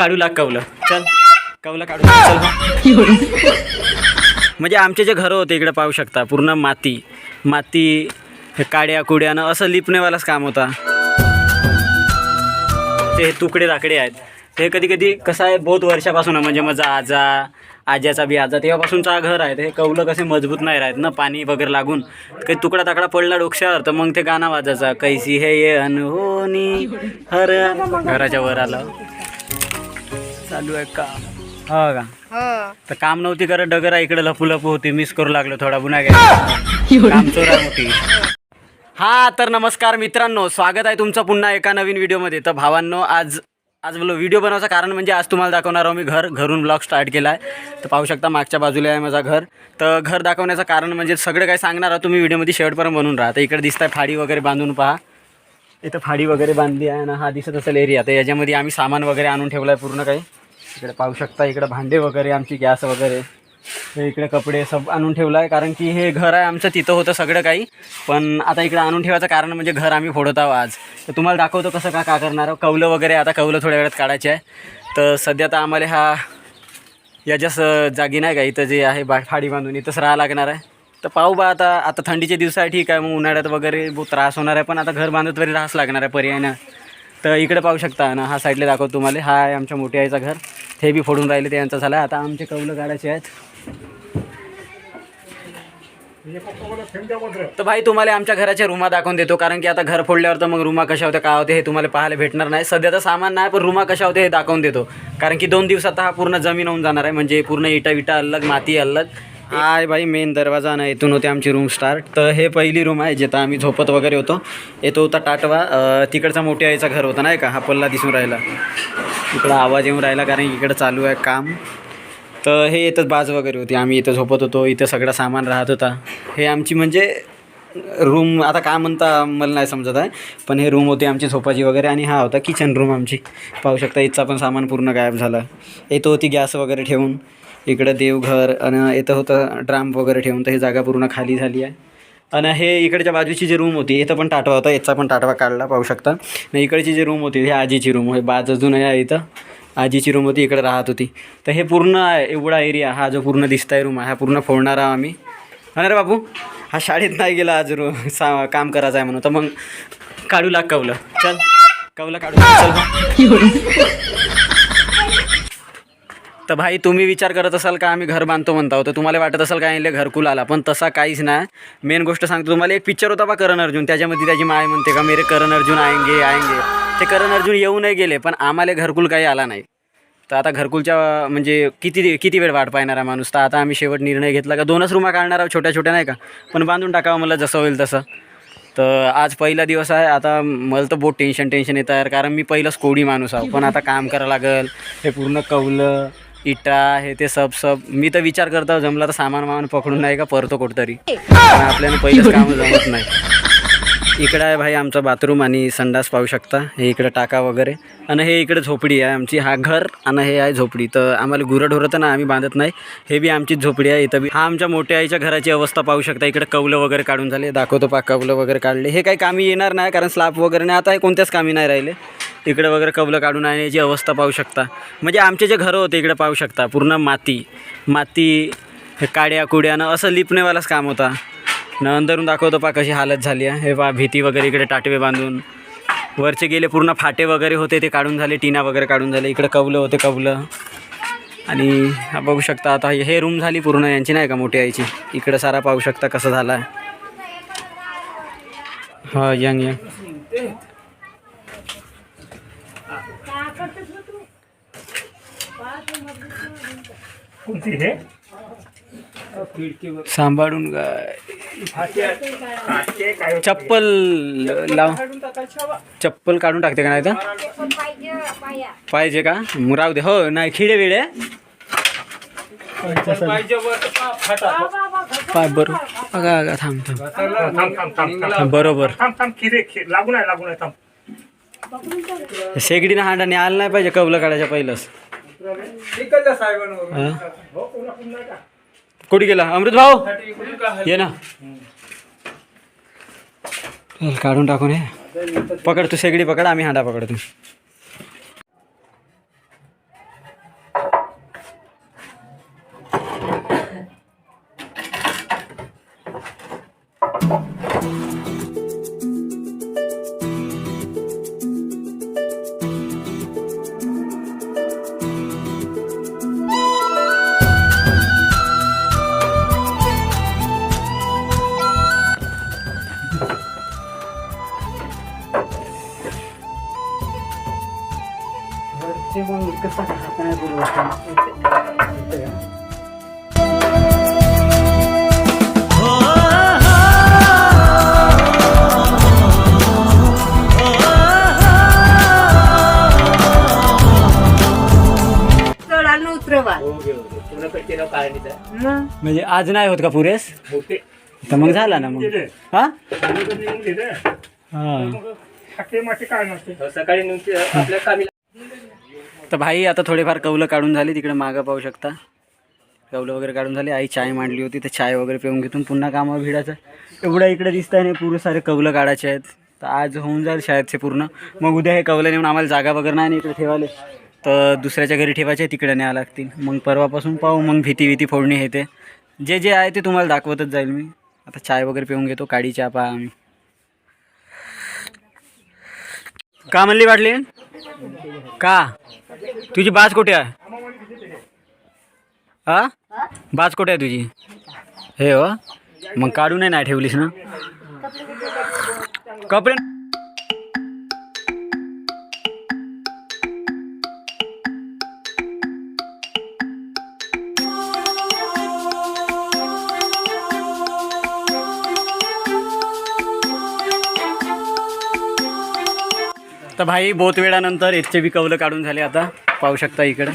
काढू लाग कवलं चल. कवलं काढू लाग, चल म्हणजे आमचे जे घरं होते इकडे पाहू शकता पूर्ण माती. माती काड्या कुड्यानं असं लिपणेवालाच काम होता. ते तुकडे राकडे आहेत. ते कधी कधी कसं आहे बहुत वर्षापासून म्हणजे माझा आजा आज्याचा बी आजा तेव्हापासूनचा घर आहे. ते कौलं कसे मजबूत नाही राहत ना पाणी वगैरे लागून. काही तुकडा ताकडा पडला डोक्यावर तर मग ते गाणं वाजायचा. कैसी हे ये अनहोनी हर घराच्या वर आलं. चालू आहे का? हो का? हो. तर काम नव्हती करत डगरा इकडे लपू लपू होती मिस करू लागलो थोडा गुन्हा काम चोरा मोठी हा तर नमस्कार मित्रांनो स्वागत आहे तुमचं पुन्हा एका नवीन व्हिडिओमध्ये. तर भावांनो आज आज बोलो व्हिडिओ बनवायचं कारण म्हणजे आज तुम्हाला दाखवणार आहो मी घर घरून ब्लॉग स्टार्ट केला आहे तर पाहू शकता मागच्या बाजूला आहे माझं घर. तर घर दाखवण्याचं कारण म्हणजे सगळं काही सांगणार आहोत तुम्ही व्हिडिओमध्ये शेवटपर्यंत बनवून राहा. तर इकडे दिसत आहे फाडी वगैरे बांधून पहा. इथं फाडी वगैरे बांधली आहे ना हा दिसत असेल एरिया तर याच्यामध्ये आम्ही सामान वगैरे आणून ठेवलं आहे पूर्ण काही. इकडे पाहू शकता इकडे भांडे वगैरे आमची गॅस वगैरे. इकडे कपडे सब आणून ठेवलं आहे कारण की हे घर आहे आमचं तिथं होतं सगळं काही. पण आता इकडे आणून ठेवायचं कारण म्हणजे घर आम्ही फोडत आहोत आज. तर तुम्हाला दाखवतो कसं का का करणार आहोत. कौलं वगैरे आता कौलं थोड्या वेळात काढायचे आहे. तर सध्या तर आम्हाला हा याच्याच जागी नाही का इथं जे आहे बा फाडी बांधून इथंच राहा लागणार आहे. तर पाहू बा आता आता थंडीचे दिवस आहे ठीक आहे. मग उन्हाळ्यात वगैरे बहुत त्रास होणार आहे पण आता घर बांधत तरी राहाच लागणार आहे पर्यायनं तर इकडे पाहू शकता ना हा साईडला दाखवतो तुम्हाला. हा आहे आमच्या मोठ्या आईचं घर. ते बी फोडून राहिले ते यांचं झालं. आता आमचे कौलं काढायचे आहेत. तर भाई तुम्हाला आमच्या घराच्या रूमा दाखवून देतो कारण की आता घर फोडल्यावर तर मग रूमा कशा होत्या काय होते हे तुम्हाला पाहायला भेटणार नाही. सध्या तर सामान नाही पण रूमा कशा होते हे दाखवून देतो. कारण की दोन दिवसात हा पूर्ण जमीन होऊन जाणार आहे. म्हणजे पूर्ण इटा विटा अलग माती अलग. हाय भाई मेन दरवाजा ना इथून होते आमची रूम स्टार्ट तर हे पहिली रूम आहे जिथं आम्ही झोपत वगैरे होतो. येतो होता टाटवा तिकडचा मोठ्या आईचा घर होता नाही का हा पल्ला दिसून राहिला. इकडं आवाज येऊन राहिला कारण की इकडं चालू आहे काम. तर हे इथंच बाज वगैरे होती आम्ही इथं झोपत होतो इथं सगळं सामान राहत होता. हे आमची म्हणजे रूम आता काय म्हणता मला नाही समजत आहे पण हे रूम होती आमची झोपाची वगैरे आणि हा होता किचन रूम आमची. पाहू शकता इथचा पण सामान पूर्ण गायब झाला. येतो होती गॅस वगैरे ठेवून. इकडं देवघर आणि इथं होतं ड्राम वगैरे ठेवून तर ही जागा पूर्ण खाली झाली आहे. आणि हे इकडच्या बाजूची जी रूम होती इथं पण टाटवा होता याचा पण टाटवा काढला पाहू शकता. आणि इकडची जी रूम होती ही आजीची रूम हे बाज अजून आहे इथं. आजीची रूम होती इकडे राहत होती. तर हे पूर्ण एवढा एरिया हा जो पूर्ण दिसत आहे रूम आहे हा पूर्ण फोडणार आहोत आम्ही. हा ना रे बापू हा शाळेत नाही गेला आज रू सा काम करायचं आहे म्हणून तर मग काढू लाग कवलं. चल. कवलं काढू चल तर भाई तुम्ही विचार करत असाल का आम्ही घर बांधतो म्हणता हो? तर तुम्हाला वाटत असेल का इले घरकुल आला? पण तसा काहीच नाही मेन गोष्ट सांगतो तुम्हाला एक पिक्चर होता बा करण अर्जुन. त्याच्यामध्ये त्याची माय म्हणते का मेरे करण अर्जुन आएंगे आएंगे. ते करण अर्जुन येऊ नाही गेले पण आम्हाला घरकुल काही आला नाही. तर आता घरकुलच्या म्हणजे किती किती वेळ वाट पाहणार आहे माणूस? तर आता आम्ही शेवट निर्णय घेतला का दोनच रूमा काढणार आहोत छोट्या छोट्या नाही का? पण बांधून टाकावं मला जसं होईल तसं. तर आज पहिला दिवस आहे आता मला तर बहुत टेन्शन टेन्शन येतं यार. कारण मी पहिलंच कोडी माणूस आहो. पण आता काम करावं लागेल हे पूर्ण कौलं इटा हे ते सब सब. मी तर विचार करतो जमला तर सामान वामान पकडून नाही का परतो कुठतरी. पण आपल्याला पहिलंच कामं जमत नाही. इकडं आहे भाई आमचं बाथरूम आणि संडास पाहू शकता. हे इकडं टाका वगैरे. आणि हे इकडे झोपडी आहे आमची. हा घर आणि हे आहे झोपडी. तर आम्हाला गुरंढोरं तर ना आम्ही बांधत नाही. हे बी आमचीच झोपडी आहे. इथं बी हा आमच्या मोठ्या आईच्या घराची अवस्था पाहू शकता. इकडे कौलं वगैरे काढून झाले. दाखवतो पा कौलं वगैरे काढले. हे काही कामी येणार नाही कारण स्लाप वगैरे नाही. आता हे कोणत्याच कामी नाही राहिले. इकडे वगैरे कबलं काढून आणण्याची अवस्था पाहू शकता. म्हणजे आमचे जे घरं होते इकडे पाहू शकता. पूर्ण माती माती काड्या कुड्यानं असं लिपणेवालाच काम होता. न अंदरून दाखवतो पा कशी हालत झाली आहे. हे पा भीती वगैरे इकडे टाटवे बांधून. वरचे गेले पूर्ण फाटे वगैरे होते ते काढून झाले टीना वगैरे काढून झाले. इकडे कवलं होते कवलं आणि हा बघू शकता आता हे रूम झाली पूर्ण यांची नाही का मोठी आईची. इकडं सारा पाहू शकता कसं झालं आहे. हां यंग यंग. हे? सांभाळून काय चप्पल लाव. चप्पल काढून टाकते का नाही तर? पाहिजे पाया पाहिजे का? मग राहू दे. हो नाही खिडे विडे पाय बरोबर अगा अगा थांब थांब. थांब थांब थांब थांब. बरोबर. थांब थांब खिरे खिरे. लागून आहे लागून आहे थांब. शेगडीनं हांडाने आलं नाही पाहिजे कवलं काढायच्या पहिलंच? कुठे गेला? अमृत भाऊ? ये ना. चल काढून टाकून हे पकड तू शेगडी पकड आम्ही हांडा पकडतो. म्हणजे आज नाही होत का पुरेस? तर मग झाला ना मग. हा. हा. कामी तर भाई आता थोडेफार कौलं काढून झाली तिकडे मागं पाहू शकता. कौलं वगैरे काढून झाली. आई चाय मांडली होती तर चाय वगैरे पिऊन घेतून पुन्हा कामावर भिडायचं. एवढं इकडे दिसत आहे नाही पुरे सारे कौलं काढायचे आहेत. तर आज होऊन जाईल शाळेतचे पूर्ण. मग उद्या हे कौलं नेऊन आम्हाला जागा वगैरे नाही ना इकडे ठेवाले तर दुसऱ्याच्या घरी ठेवायचे तिकडे न्यावं लागतील. मग परवापासून पाहू मग भीती भीती फोडणी हे ते. जे जे आहे ते तुम्हाला दाखवतच जाईल मी. आता चाय वगैरे पिऊन घेतो काडी चहा पहा आम्ही. का म्हणली वाटली का? तुझी बाज कुठे आहे? हा बाज कुठे आहे तुझी? हे हो मग काढून नाही ठेवलीस ना? कपडे तर भाई बहुत वेळानंतर याचे बी कवलं काढून झाले आता. पाहू शकता इकडं.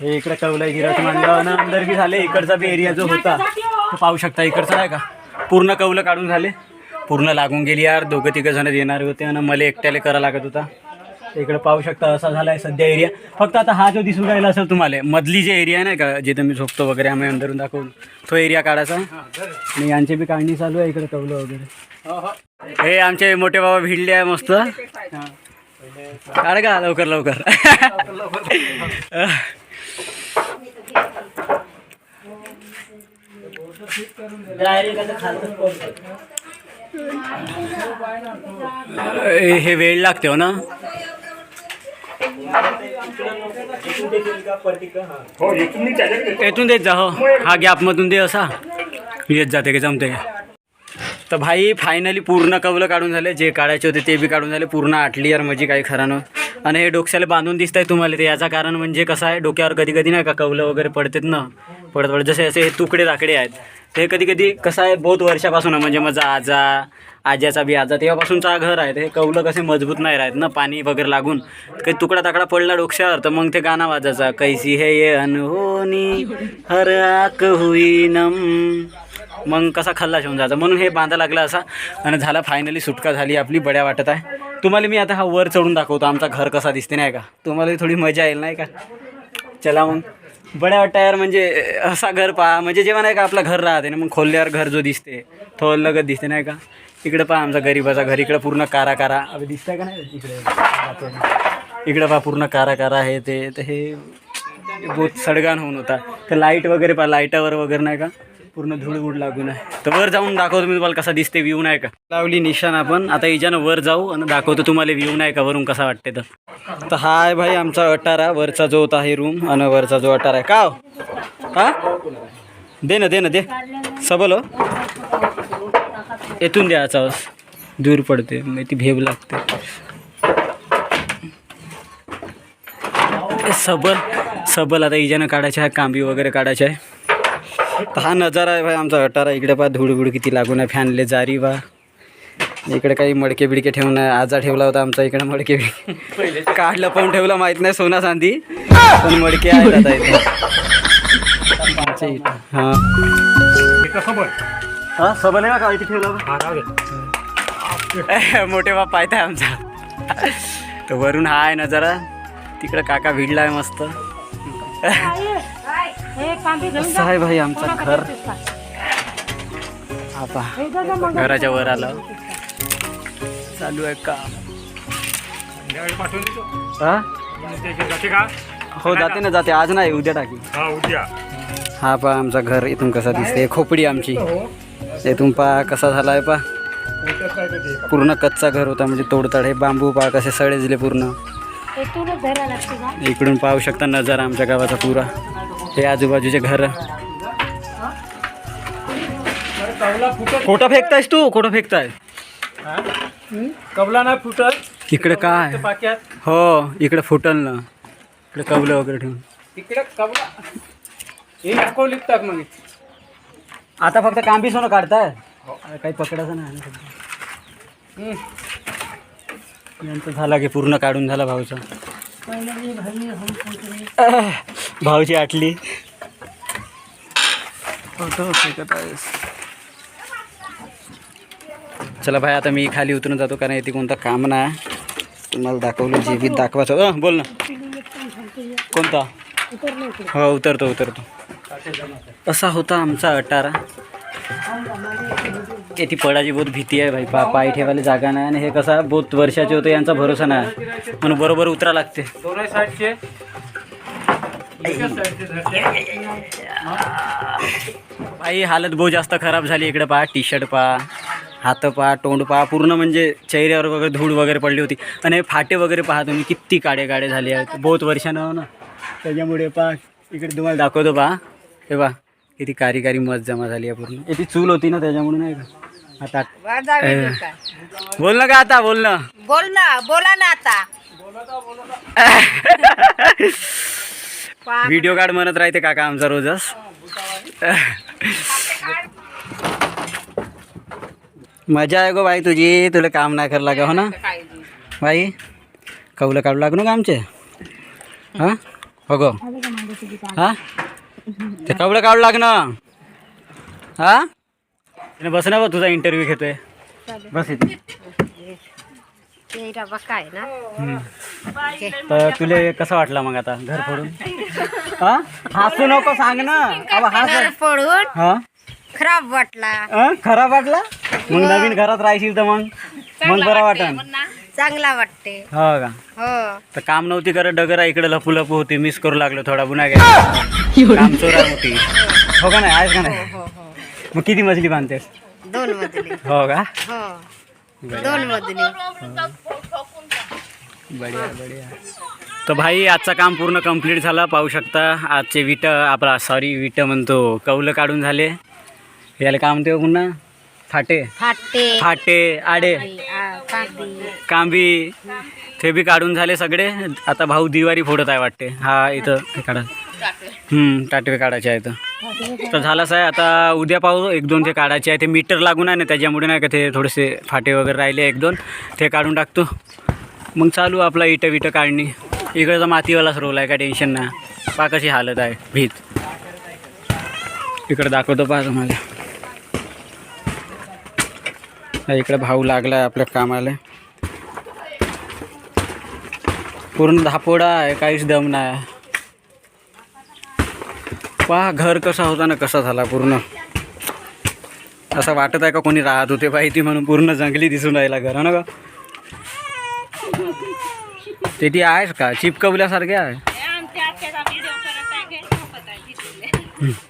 हे इकडं कवलं गिरत मांडलं अंदर बी झाले इकडचा बी एरिया जो होता तो पाहू शकता इकडचा आहे का? पूर्ण कवलं काढून झाले. पूर्ण लागून गेली यार दोघं तिघं जण येणार होते आणि मला एकट्याला करा लागत होता. इकडं पाहू शकता असा झाला आहे सध्या एरिया फक्त आता हा जो दिसून राहिला असेल तुम्हाला मधली जे एरिया नाही का जिथं मी झोपतो वगैरे आम्ही अंदरून दाखवून तो एरिया काढायचा. आणि यांची बी काढणी चालू आहे इकडे कवलं वगैरे. हे आमचे मोठे बाबा भिडले आहे मस्त. काढ का लवकर लवकर. हे वेळ लागते हो ना? हो. येथून देत जा हो. हा गॅपमधून दे असा. येत जाते का जमते. का तर भाई फायनली पूर्ण कवलं काढून झाले. जे काढायचे होते ते बी काढून झाले. पूर्ण आटली यार म्हणजे काही खरं न आणि हे डोक्याला बांधून दिसत आहे तुम्हाला ते. याचं कारण म्हणजे कसं आहे डोक्यावर कधी कधी नाही का कवलं वगैरे पडतात ना? पडत पडत. जसे असे हे तुकडे दाकडे आहेत. ते कधी कधी कसं आहे बहुत वर्षापासून म्हणजे माझा आजा आज्याचा बी आजा तेव्हापासूनचा घर आहे. ते कौलं कसे मजबूत नाही राहत ना पाणी वगैरे लागून. काही तुकडा ताकडा पडला डोक्यावर तर मग ते गाणं वाजायचा. कैसी हे ये अनहोनी हर आक होईनम मग कसा खल्ला होऊन जायचा म्हणून हे बांधा लागला असा आणि झाला फायनली सुटका झाली. आपली बड्या वाटत आहे. तुम्हाला मी आता हा वर चढून दाखवतो. आमचा घर कसा दिसते नाही का? तुम्हाला थोडी मजा येईल नाही का? चला मग. बड्या वाटतं यार म्हणजे असा घर पहा. म्हणजे जेव्हा नाही का आपलं घर राहते ना मग खोलल्यावर घर जो दिसते तो लगत दिसते नाही का? इकडं पहा आमचा गरीबाचा घर. इकडं पूर्ण कारा कारा. अबे दिसतंय का नाही? इकडे. इकडं पहा पूर्ण कारा कारा आहे ते. तर हे बहुत सडगाण होऊन होता. तर लाइट वगैरे पहा. लाईटावर वगैरे नाही का? पूर्ण धूळ लागून आहे. तर वर जाऊन दाखवतो मी तुम्हाला कसा दिसते व्ह्यू नाही का? लावली निशाण आपण. आता हिच्यानं वर जाऊ आणि दाखवतो तुम्हाला व्ह्यू नाही का वरून कसा वाटते तर. तर हा आहे भाई आमचा अटारा. वरचा जो होता आहे रूम आणि वरचा जो अटारा आहे. का हो? हा दे ना दे ना दे. सबल हो. येथून द्यायचा दूर पडते मग ती भेब लागते. ए, सबल. सबल आता हिच्यानं काढायचे आहे कांबी वगैरे काढायचे आहे. तर हा नजारा आहे भाई आमचा अटारा इकडे पहा धूळ किती लागून आहे. फॅनले जारी बा. इकडे काही मडके बिडके ठेवून आहे. आजा ठेवला होता आमचा इकडे मडके बिडके काढलं पण ठेवलं माहीत नाही सोना चांदी. पण मडके आहेत आता इथे. आमच्या इथं. हा. हे कसं बघ. हा सबल आहे का? इथे ठेवलं बा? हा, दे. ए, मोठे बाप पाहत आहे आमचा. तर वरून हा आहे नजारा. तिकडं काका भिडला आहे मस्त असं आहे भाई आमचं घर. हा पहा घराच्या वर आलं. चालू आहे का. हा? जाते का हो जाते ना जाते. आज नाही उद्या टाकी. हा हा पहा आमचा घर इथून कसा दिसते खोपडी आमची. इथून पहा कसा झाला आहे ते. पूर्ण कच्चा घर होता म्हणजे तोडताड. हे बांबू पहा कसे पूर्ण. धरा लागते का? इकडून पाहू शकता नजारा आमच्या गावाचा पुरा. हे आजूबाजूचे घर. खोटं फेकतायस तू? खोटं फेकताय? कबला नाही फुटत. इकडे काय? हो इकडे फुटल ना. इकडे कवलं वगैरे ठेवून. तिकडे कवला हे नको मग. आता फक्त कांबी सोनं काढताय? काही पकडायचं नाही. यांचं झाला की पूर्ण काढून झाला भाऊचा. भाऊची आटली. चला भाई आता मी खाली उतरून जातो कारण इथे कोणतं काम नाही. तुम्हाला दाखवलं जीवित दाखवायचं. अं, बोल ना. कोणता? हो उतरतो उतरतो. असा होता आमचा अटारा. येथे पडाची बहुत भीती आहे भाई. पा पाय ठेवायला जागा नाही आणि हे कसा बहुत वर्षाचे होते यांचा भरोसा नाही. म्हणून बरोबर उतरा लागते. दोन्ही भाई हालत बहुत जास्त खराब झाली. इकडे पहा टी शर्ट पहा हात पहा तोंड पहा पूर्ण म्हणजे चेहऱ्यावर वगैरे धूळ वगैरे पडली होती. आणि हे फाटे वगैरे पहा तुम्ही किती काडे काडे झाले आहेत. बहुत वर्षानं हो ना. त्याच्यामुळे पहा इकडे तुम्हाला दाखवतो पहा हे पहा किती कारी कारी मत जमा झाली आहे पूर्ण. याची चूल होती ना त्याच्यामुळे नाही का? आता. बोल ना का आता बोल ना. बोल ना बोला ना आता. व्हिडिओ कार्ड म्हणत राहते काका आमचा रोजच. मजा आहे गो बाई तुझी तुला काम नाही करायला लागा हो ना? बाई कौलं काढू लागू का आमचे. हां? हो गो. हां? ते कवलं काढू लागणं. हां? बस ना बा तुझा इंटरव्ह्यू घेतोय. बस इथे. ते डबा काय ना. तर तुले कसं वाटलं मग आता घर फोडून? हा? हसू नको सांग ना. अबा हस. घर पडून हा? खराब वाटला. अं? खराब वाटला? मग नवीन घरात राहशील तर मग. मग बरं वाटन. चांगला वाटते. हो का? हो. तर काम नव्हती करत डगर इकडे लपू लपू होती मिस करू लागलो थोडा गुन्हा घ्या काम चोरा मोठी हो का नाही? आहेस का नाही? हो हो. मग किती मजली बांधतेस? दोन मजली. हो का? हो. दोन मजली. बढिया बढिया. तर भाई आजचं काम पूर्ण कंप्लीट झालं. पाहू शकता आजचे विट आपला सॉरी विट म्हणतो कौलं काढून झाले. याला काय म्हणते पुन्हा? फाटे. फाटे. फाटे आडे. कांबी ते बी काढून झाले सगळे. आता भाऊ दिवारी फोडत आहे वाटते. हा इथं काढा. टाटवे काढायचे आहे इथं तर झालंच आहे आता उद्या पाहू एक दोन ते काढायचे आहे. ते मीटर लागून आहे ना त्याच्यामुळे नाही का ते थोडेसे फाटे वगैरे राहिले एक दोन. ते काढून टाकतो. मग चालू आपला इटं विटं काढणी. इकडचा मातीवालाच रोल आहे काय टेन्शन नाही. पा कशी हालत आहे भीत. इकडं दाखवतो पहा तुम्हाला. इकडं भाऊ लागला आहे आपल्या कामाला. पूर्ण धापोडा आहे काहीच दम नाही. पहा घर कसा होता ना कसा झाला पूर्ण. असं वाटत आहे का कोणी राहत होते पाहिजे म्हणून पूर्ण जंगली दिसून राहिला घर ना का ते ती आहेस का? चिपकवल्यासारखे आहे.